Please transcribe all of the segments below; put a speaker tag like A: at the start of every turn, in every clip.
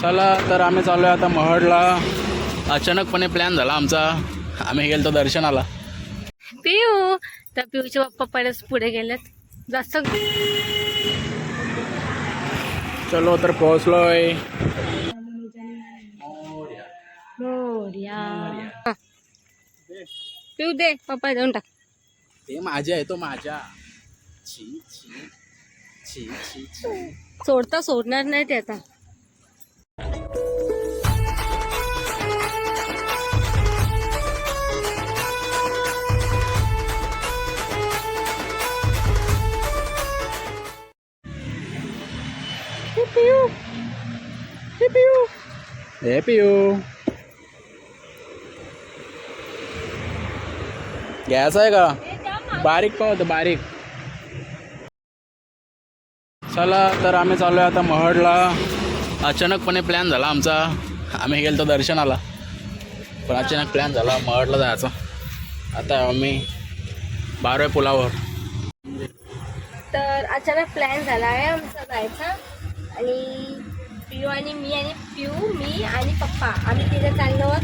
A: चला तर आम्ही चाललो आहे आता महडला. अचानकपणे प्लॅन झाला आमचा. आम्ही गेलो दर्शनाला.
B: पिऊ तर पिऊचे पप्पा पहिलेच पुढे गेलेत. जास्त
A: चलो तर पोहोचलोय.
B: पिऊ दे पप्पा देऊन टाक.
A: ते माझे आहे तो माझ्या. छी छी छी छी छी
B: सोडता सोडणार नाही ते आता. हे पिऊ हे पिऊ
A: हे पिऊ घ्यायचं आहे का बारीक पाहतो बारीक. चला तर आम्ही चाललो आहे आता महडला. अचानकपणे प्लॅन झाला आमचा. आम्ही गेलो दर्शनाला. पण अचानक प्लॅन झाला महडला जायचा. आता आम्ही बारव्या पुलावर.
B: तर अचानक प्लॅन झाला आहे आमचा जायचा. आणि पियू आणि मी आणि पिऊ मी आणि पप्पा. आम्ही तिथे चाललो आहोत.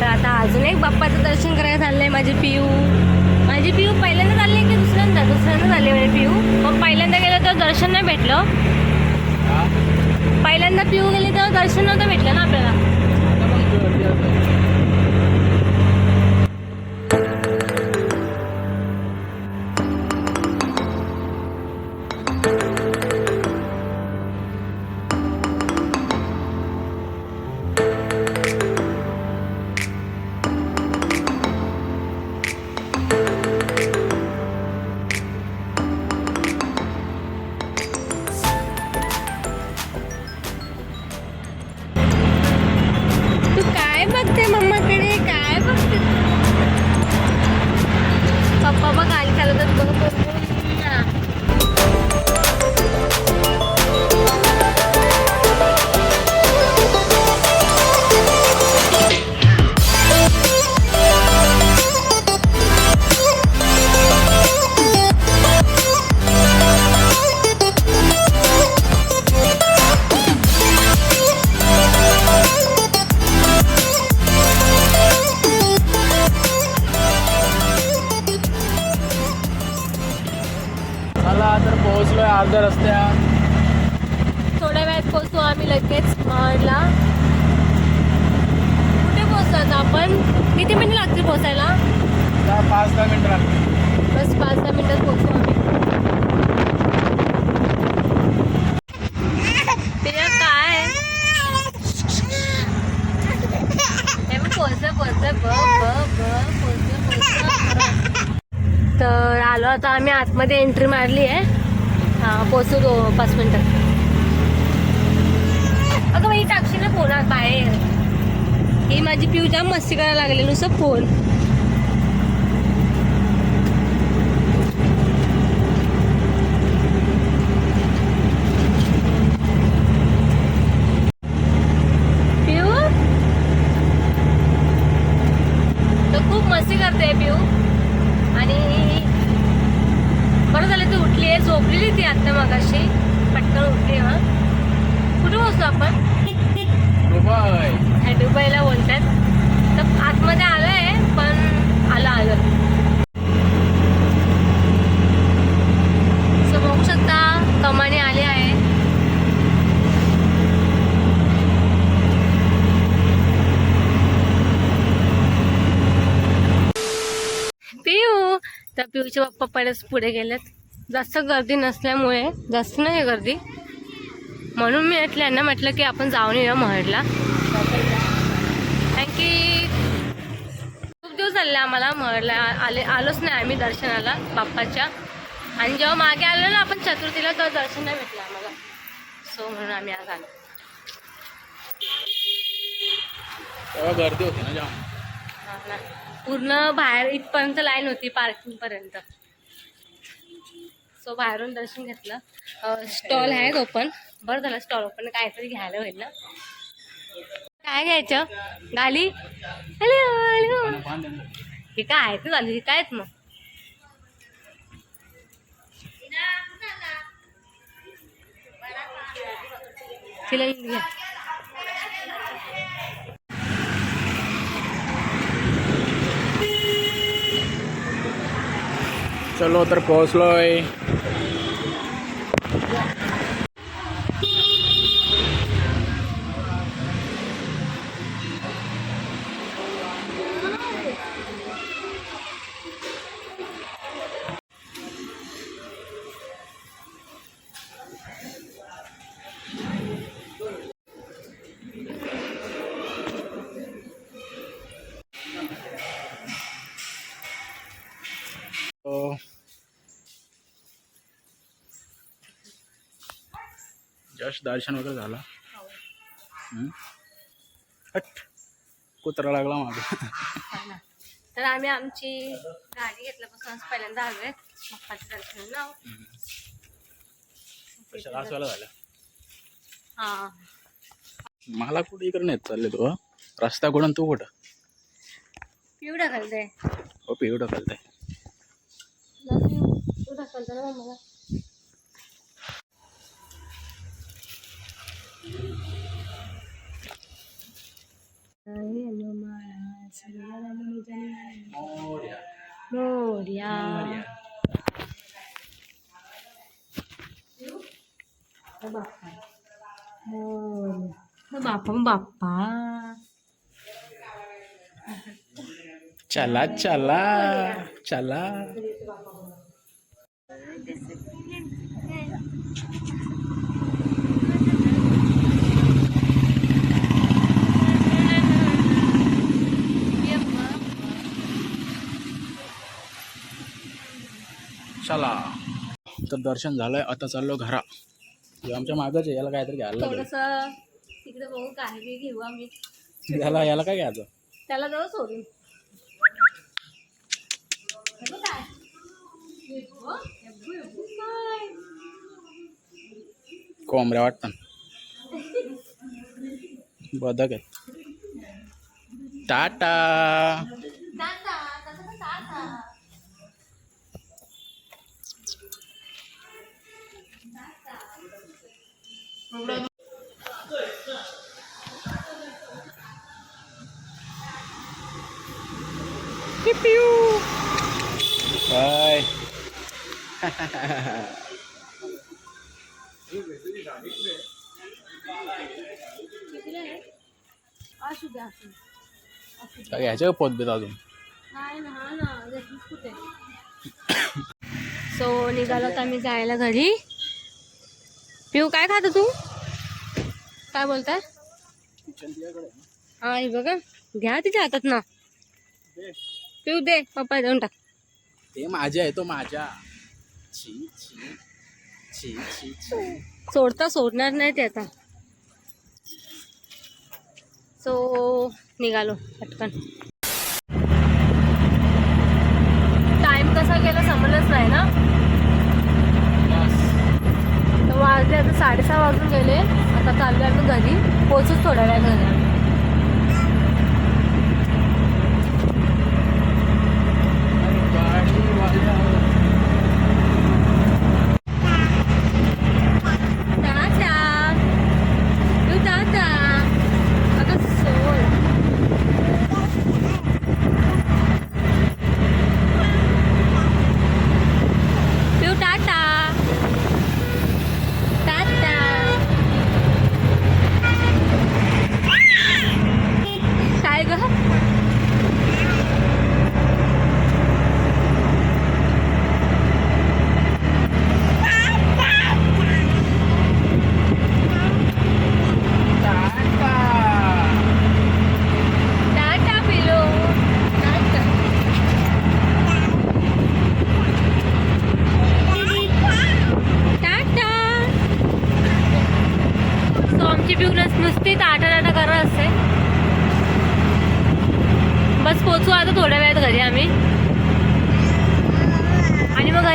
B: तर आता अजून एक बाप्पाचं दर्शन करायला चाललंय माझी पियू. माझी पियू पहिल्यांदा चालली की दुसऱ्यांदा? दुसऱ्यांदा झाली म्हणजे पियू. मग पहिल्यांदा गेलं तर दर्शन नाही भेटलं. पहिल्यांदा पिऊ गेली तेव्हा दर्शन नव्हतं भेटलं ना आपल्याला.
A: अर्ध्या रस्त्यात
B: थोड्या वेळात पोहोचू आम्ही लगेच महाडला कुठे पोहोचलो आता आपण? किती मिनिटं लागतील पोहोचायला?
A: पाच दहा मिनिटं लागतील.
B: बस पाच दहा मिनिटात पोहोचू आम्ही. हे तर आलो आता आम्ही आतमध्ये एंट्री मारली आहे. हां पोहोचू दो पाच मिनटात अगं मी टाकशील ना फोनात बाहेर. ही माझी पिऊ जाम मस्ती करायला लागली नुसतं फोन खूप मस्ती करते पिऊ. आणि बरं झालं ती उठली आहे झोपलेली ती आता मगाशी. पटकन उठली हा. कुठे बसलो आपण?
A: दुबई.
B: दुबईला बोलतात. तर आतमध्ये आलं आहे पण आलं आलं सो बघू शकता कमानी आली आहे पिऊ पिऊच्या पिऊचे पप्पा पुढे गेलेत. जास्त गर्दी नसल्यामुळे जास्त नाही गर्दी. म्हणून मी म्हटलं यांना म्हटलं की आपण जाऊन येऊया महडला कारण की खूप दिवस झाले आम्हाला महडला आले आलोच नाही आम्ही दर्शनाला बाप्पाच्या. आणि जेव्हा मागे आलो ना आपण चतुर्थीला तेव्हा दर्शन नाही भेटलं आम्हाला. सो म्हणून आम्ही आज आलो.
A: गर्दी होती ना
B: पूर्ण बाहेर इथपर्यंत लाईन होती पार्किंग पर्यंत. सो बाहेरून दर्शन घेतलं. स्टॉल आहेत ओपन बरं झालं स्टॉल ओपन काहीतरी घ्यायला होईल ना. काय घ्यायचं? गाली? हॅलो हॅलो हे काय आहे ते झालं हे काय आहेत मग? तिला घ्या.
A: चलो तर पोहोचलोय तो जस्ट दर्शन वगैरे झालं. हट. कुत्रा लागला माझा
B: तर आम्ही आमची गाडी घेतल्यापासून पहिल्यांदा आलोय. बाप्पाचं दर्शन नाव
A: झालं?
B: हा.
A: मला कुठे इकडे नेत चालले तू? रस्ता कुठून तू कुठं?
B: पिऊ ढकलते
A: हो पिऊ ढकलताय.
B: तू ढकलतो ना मला मोर्या बाप्पा मोर्या बाप्पा बाप्पा
A: चला चला चला चला. तर दर्शन झालंय आता चाललो घरा. आमच्या मागच आहे याला काहीतरी घ्यायला लागेल
B: थोडस तिकडे बघू काय बी घेऊ आम्ही.
A: याला याला काय घ्यायचं?
B: त्याला जाऊ सोडून. हे?
A: कोंबड्या वाटतं बदक आहे टाटा. बाय. घ्यायचं पोत बीत अजून?
B: सो निघालो तर आम्ही जायला घरी. पिऊ काय खातो तू? काय बोलताय? हा हे बघा. घ्या तिच्या हातात ना. पिऊ दे पप्पा देऊन टाक.
A: ते माझ्या आहे तो माझ्या. छी छी छी छी छी.
B: सोडता सोडणार नाही ते आता. सो निघालो पटकन. टाइम कसा गेला समजलंच नाही ना? वाजले आता साडेसहा वाजून गेले. आता चाललो आम्ही घरी. पोचूच थोड्या वेळा घरी.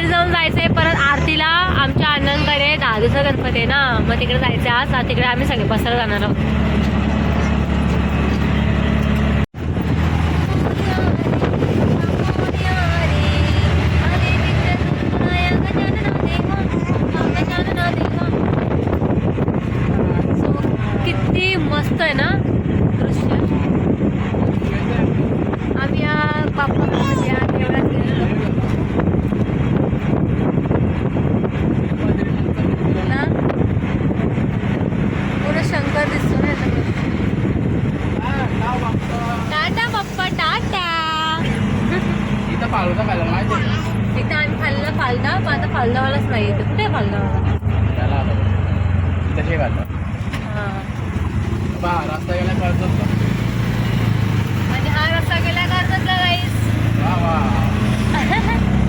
B: बाहेर जाऊन जायचंय परत आरतीला आमच्या अण्णांकडे दादूचा गणपती आहे ना. मग तिकडे जायचं आज तिकडे आम्ही सगळे बसायला जाणार आहोत. किती मस्त आहे ना.
A: पाळूचा खायला माहिती?
B: इथे आम्ही खाल्लेला फालदा पण आता फालदावालाच नाही येते. कुठे फालदावाला
A: त्याला आता इथं शेक आता.
B: हां.
A: बा रस्ता गेला कळतोच का
B: आणि हा रस्ता गेला कर्जतला गाईस
A: वा वा.